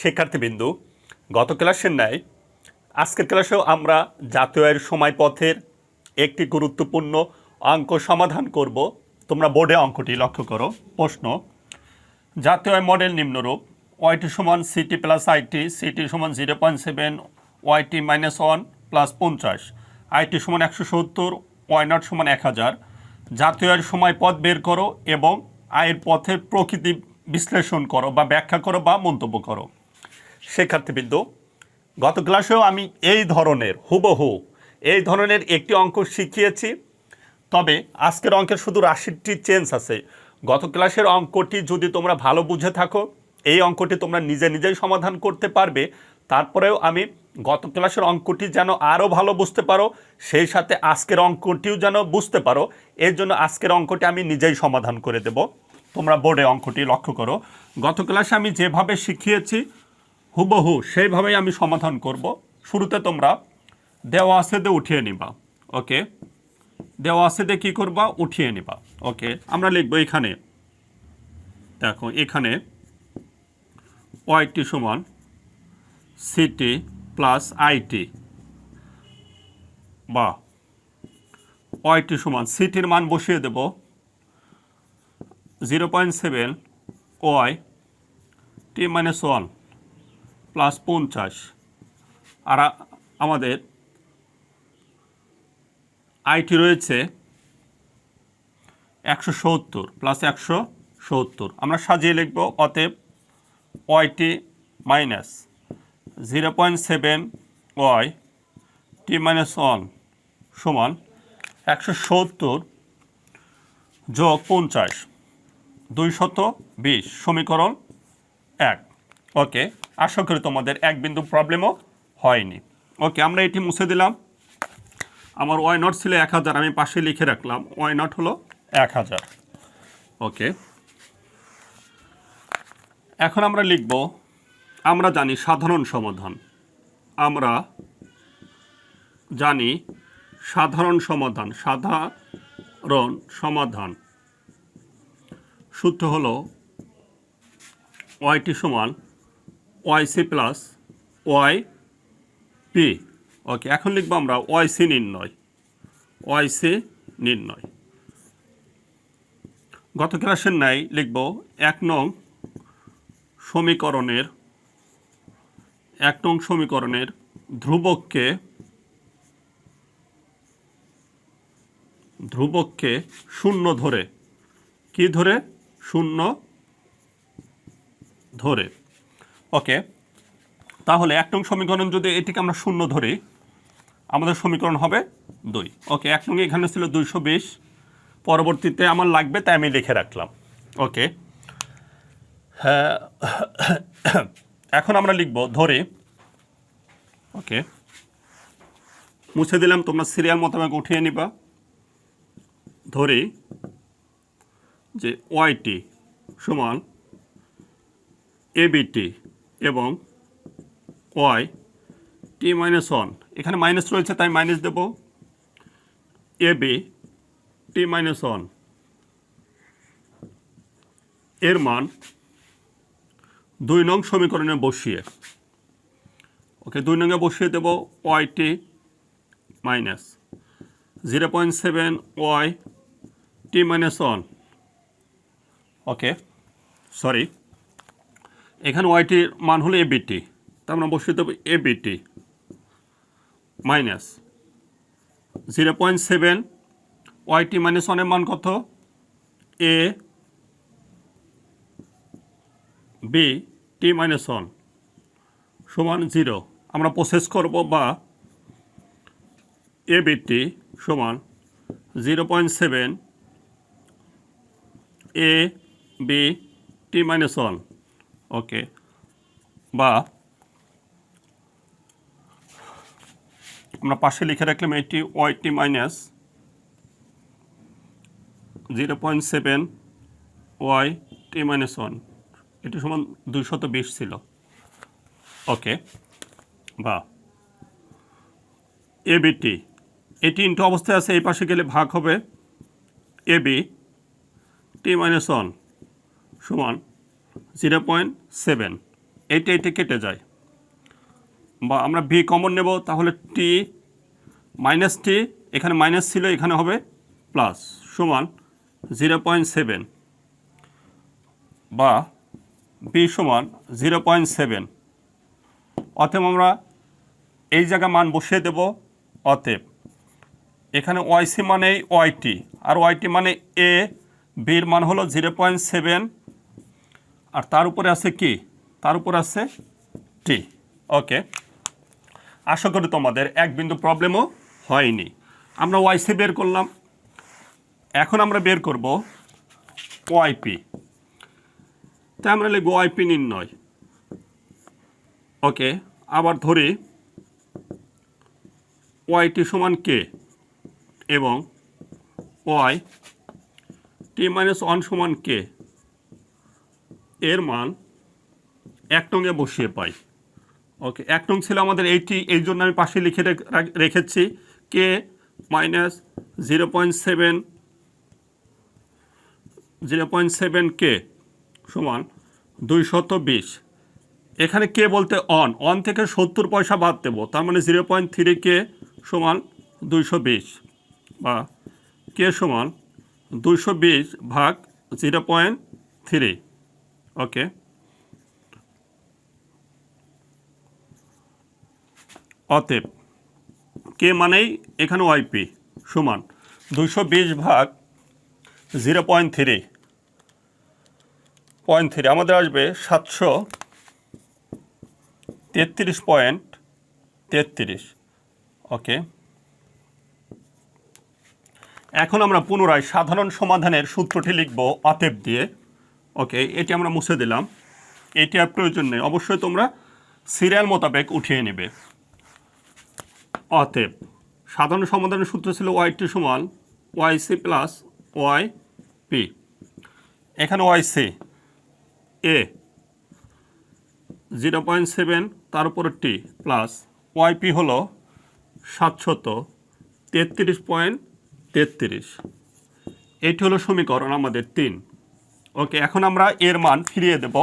শিক্ষার্থীবৃন্দু, গত ক্লাসের ন্যায় আজকের ক্লাসেও আমরা জাতীয় আয়ের সময় পথের একটি গুরুত্বপূর্ণ অঙ্ক সমাধান করব। তোমরা বোর্ডে অঙ্কটি লক্ষ্য করো। প্রশ্ন, জাতীয় আয় মডেল নিম্নরূপ ওয়াইটি সমান C T plus I T C T সমান zero point seven Y T minus one plus পঞ্চাশ আইটি সমান একশো সত্তর ওয়াই নট সমান এক হাজার। জাতীয় আয়ের সময় পথ বের করো এবং আয়ের পথের প্রকৃতি বিশ্লেষণ করো বা ব্যাখ্যা করো বা মন্তব্য করো। শিক্ষার্থীবৃন্দ, গত ক্লাসেও আমি এই ধরনের, হুবহু এই ধরনের একটি অঙ্ক শিখিয়েছি। তবে আজকের অঙ্কের শুধু রাশিটি চেঞ্জ আছে। গত ক্লাসের অঙ্কটি যদি তোমরা ভালো বুঝে থাকো, এই অঙ্কটি তোমরা নিজে নিজেই সমাধান করতে পারবে। তারপরেও আমি গত ক্লাসের অঙ্কটি যেন আরও ভালো বুঝতে পারো, সেই সাথে আজকের অঙ্কটিও যেন বুঝতে পারো। এর জন্য আজকের অঙ্কটি আমি নিজেই সমাধান করে দেব। তোমরা বোর্ডে অঙ্কটি লক্ষ্য করো। গত ক্লাসে আমি যেভাবে শিখিয়েছি হুবহু সেইভাবেই আমি সমাধান করব। শুরুতে তোমরা দেওয়া আছে দিয়ে উঠিয়ে নিবা, ওকে? দেওয়া আছে দিয়ে কী করবা? উঠিয়ে নিবা, ওকে? আমরা লিখব এখানে, দেখো, এখানে ওয়াইটি সমান সিটি প্লাস আইটি, বা ওয়াইটি সমান সিটির মান বসিয়ে দেব, zero point seven Y T minus one. Plus পঞ্চাশ। আর আমাদের আইটি রয়েছে একশো সত্তর প্লাস একশো সত্তর। আমরা সাজিয়ে লিখব অতএব Y T minus zero point seven Y T minus one সমান একশো সত্তর যোগ পঞ্চাশ, দুইশত বিশ, সমীকরণ এক। ওকে। আশা করি তোমাদের এক বিন্দু প্রবলেমও হয়নি। ওকে আমরা এটি মুছে দিলাম। আমার ওয়াই নট ছিল এক হাজার, আমি পাশে লিখে রাখলাম। ওয়াই নট হলো এক হাজার। ওকে এখন আমরা লিখব, আমরা জানি সাধারণ সমাধান। আমরা জানি সাধারণ সমাধান সাধারণ সমাধান। সূত্র হলো ওয়াইটি সমান Y C plus Y P okay এখন লিখব আমরা ওয়াই সি নির্ণয়। ওয়াই সি নির্ণয়। গত ক্লাসের ন্যায় লিখব এক নং সমীকরণের, এক নং সমীকরণের ধ্রুবককে ধ্রুবককে শূন্য ধরে। কি ধরে? শূন্য ধরে। ওকে তাহলে এক নং সমীকরণ যদি এটিকে আমরা শূন্য ধরি, আমাদের সমীকরণ হবে দুই। ওকে এক নং এখানে ছিল দুইশো বিশ। পরবর্তীতে আমার লাগবে তাই আমি লিখে রাখলাম। ওকে হ্যাঁ এখন আমরা লিখব, ধরে। ওকে মুছে দিলাম, তোমরা সিরিয়াল মোতাবেক উঠিয়ে নিবা। ধরে যে ওয়াইটি সমান এবিটি এবং ওয়াই টি মাইনাস ওয়ান এখানে মাইনাস রয়েছে, তাই মাইনাস দেব। এ বি টি মাইনাস ওয়ানের মান দুই নং সমীকরণে বসিয়ে। ওকে, দুই নঙে বসিয়ে দেব Y T minus zero point seven Y T minus one okay sorry এখানে ওয়াইটির মান হলো এবিটি তা আমরা বসিয়ে দেবো A B T minus zero point seven Y T minus ওয়ানের মান কত? A B T minus one সমান জিরো আমরা প্রসেস করব বা এ বিটি সমান zero point seven A B T minus one okay. বা আমরা পাশে লিখে রাখলাম এটি Y T minus zero point seven Y T minus one. এটি সমান দুইশত বিশ ছিল। ওকে। বা এবিটি এটি ইন্টু অবস্থায় আছে এই পাশে গেলে ভাগ হবে A B T minus one সমান জিরো পয়েন্ট সেভেন। এইটা এইটা কেটে যায়। বা আমরা ভি কমন নেব, তাহলে টি মাইনাস টি, এখানে মাইনাস ছিল, এখানে হবে প্লাস, সমান জিরো পয়েন্ট সেভেন। বা বি সমান জিরো পয়েন্ট সেভেন। অতএব আমরা এই জায়গায় মান বসিয়ে দেব, অতএব এখানে ওয়াইসি মানে ওয়াইটি আর ওয়াইটি মানে এ, বির মান হলো জিরো পয়েন্ট সেভেন। আর তার উপরে আছে কি? তার উপর আছে টি ওকে আশা করি তোমাদের এক বিন্দু প্রবলেমও হয়নি। আমরা ওয়াইসি বের করলাম। এখন আমরা বের করব ওয়াইপি তাই আমরা লিখব ওয়াইপি নির্ণয়। ওকে আবার ধরি ওয়াইটি সমান কে এবং ওয়াই টি মাইনাস ওয়ান সমান কে এর মান এক টঙ্গে বসিয়ে পাই। ওকে এক নং ছিল আমাদের এইটি, এই জন্য আমি পাশে লিখে রেখ- রেখেছি। K minus zero point seven zero point seven K সমান দুইশত বিশ। এখানে কে বলতে অন অন থেকে সত্তর পয়সা বাদ দেবো, তার মানে জিরো পয়েন্ট থ্রি কে সমান দুইশো বিশ বা কে সমান দুইশো বিশ ভাগ জিরো পয়েন্ট থ্রি ওকে অতএব কে মানেই এখানে ওয়াইপি সমান দুইশো বিশ ভাগ zero point three point three আমাদের আসবে সাতশো তেত্রিশ পয়েন্ট তেত্রিশ। ওকে এখন আমরা পুনরায় সাধারণ সমাধানের সূত্রটি লিখব অতএব দিয়ে। ওকে, এটি আমরা মুছে দিলাম। এটি আর প্রয়োজন নেই। অবশ্যই তোমরা সিরিয়াল মোতাবেক উঠিয়ে নেবে। অতএব, সাধারণ সমাধানের সূত্র ছিল ওয়াই টি সমান Y C plus Y P এখানে ওয়াই সি এ জিরো পয়েন্ট সেভেন তার উপর টি প্লাস ওয়াই পি হলো সাতশত তেত্রিশ পয়েন্ট তেত্রিশ। এটি হলো সমীকরণ আমাদের তিন। ওকে এখন আমরা এর মান ফিরিয়ে দেব।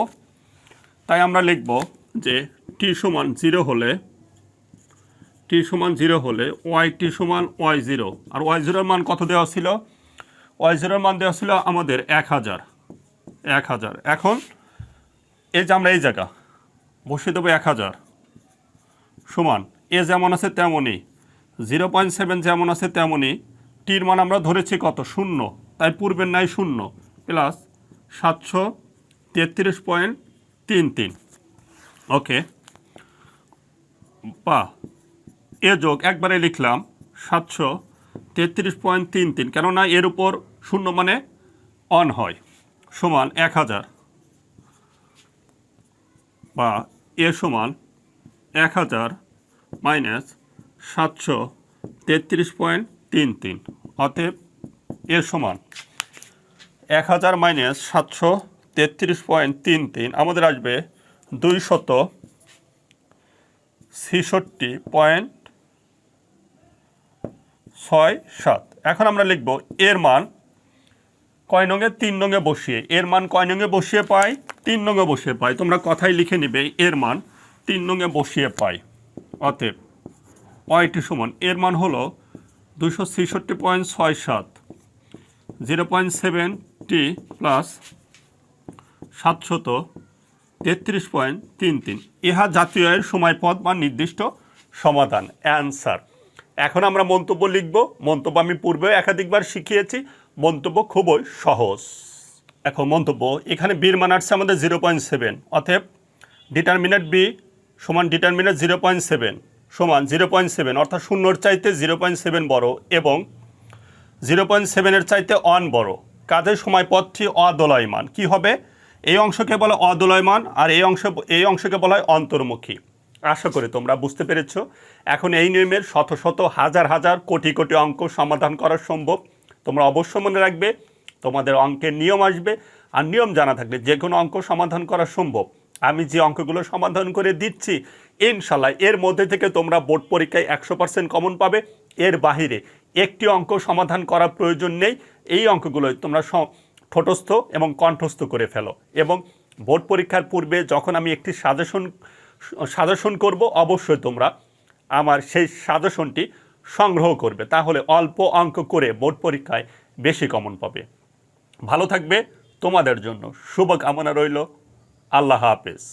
তাই আমরা লিখব যে টি সমান জিরো হলে টি সমান জিরো হলে ওয়াই টি সমান ওয়াই জিরো আর ওয়াই জিরোর মান কত দেওয়া ছিল? ওয়াই জিরোর মান দেওয়া ছিল আমাদের এক হাজার। এক হাজার। এখন এই যে আমরা এই জায়গা বসিয়ে দেবো এক হাজার। সমান এ যেমন আছে তেমনই জিরো পয়েন্ট সেভেন যেমন আছে তেমনই টির মান আমরা ধরেছি কত? শূন্য। তাই পূর্বের নাই শূন্য প্লাস সাতশো তেত্রিশ পয়েন্ট তিন তিন। ওকে। বা, এ যোগ একবারে লিখলাম সাতশো তেত্রিশ পয়েন্ট তিন তিন, কেননা এর উপর শূন্য মানে অন হয়, সমান এক হাজার। বা, এ সমান এক হাজার মাইনাস সাতশো তেত্রিশ পয়েন্ট তিন তিন, অতএব এ সমান এক হাজার মাইনাস সাতশো তেত্রিশ পয়েন্ট তিন তিন, আমাদের আসবে দুই শত ছেষট্টি পয়েন্ট ছয় সাত। এখন আমরা লিখব এর মান কয় নঙে তিন নঙে বসিয়ে। এর মান কয় নঙে বসিয়ে পাই? তিন নঙে বসিয়ে পাই। তোমরা কথাই লিখে নিবে এর মান তিন নঙে বসিয়ে পাই। অতএব ওয়াইটি সমান। এর মান হলো দুশো ছেষট্টি পয়েন্ট ছয় সাত, zero point seven T plus সাতশত তেত্রিশ পয়েন্ট তিন তিন। ইহা জাতীয় আয়ের সময়পথ বা নির্দিষ্ট সমাধান। অ্যান্সার। এখন আমরা মন্তব্য লিখব। মন্তব্য আমি পূর্বে একাধিকবার শিখিয়েছি। মন্তব্য খুবই সহজ। এখন মন্তব্য, এখানে বীর মান আসছে আমাদের জিরো পয়েন্ট সেভেন। অতএব ডিটারমিনেট বি সমান ডিটারমিনেট জিরো পয়েন্ট সেভেন সমান জিরো পয়েন্ট সেভেন, অর্থাৎ শূন্যর চাইতে জিরো পয়েন্ট সেভেন বড় এবং জিরো পয়েন্ট সেভেনের চাইতে অন বড়। কাজের সময় পথটি অদোলয়মান? কি হবে? এই অংশকে বলা অদোলয়মান আর এই অংশ, এই অংশকে বলা হয় অন্তর্মুখী। আশা করি তোমরা বুঝতে পেরেছ। এখন এই নিয়মের শত শত, হাজার হাজার, কোটি কোটি অঙ্ক সমাধান করা সম্ভব। তোমরা অবশ্য মনে রাখবে, তোমাদের অঙ্কের নিয়ম আসবে। আর নিয়ম জানা থাকলে যে কোনো অঙ্ক সমাধান করা সম্ভব। আমি যে অঙ্কগুলো সমাধান করে দিচ্ছি, ইনশাল্লাহ এর মধ্যে থেকে তোমরা বোর্ড পরীক্ষায় একশো পার্সেন্ট কমন পাবে। এর বাহিরে একটি অঙ্ক সমাধান করার প্রয়োজন নেই। এই অঙ্কগুলোই তোমরা ঠোঁটস্থ এবং কণ্ঠস্থ করে ফেলো এবং বোর্ড পরীক্ষার পূর্বে যখন আমি একটি সাজেশন সাজেশন করব, অবশ্যই তোমরা আমার সেই সাজেশনটি সংগ্রহ করবে। তাহলে অল্প অঙ্ক করে বোর্ড পরীক্ষায় বেশি কমন পাবে। ভালো থাকবে তোমাদের জন্য। শুভকামনা রইল। আল্লাহ হাফেজ।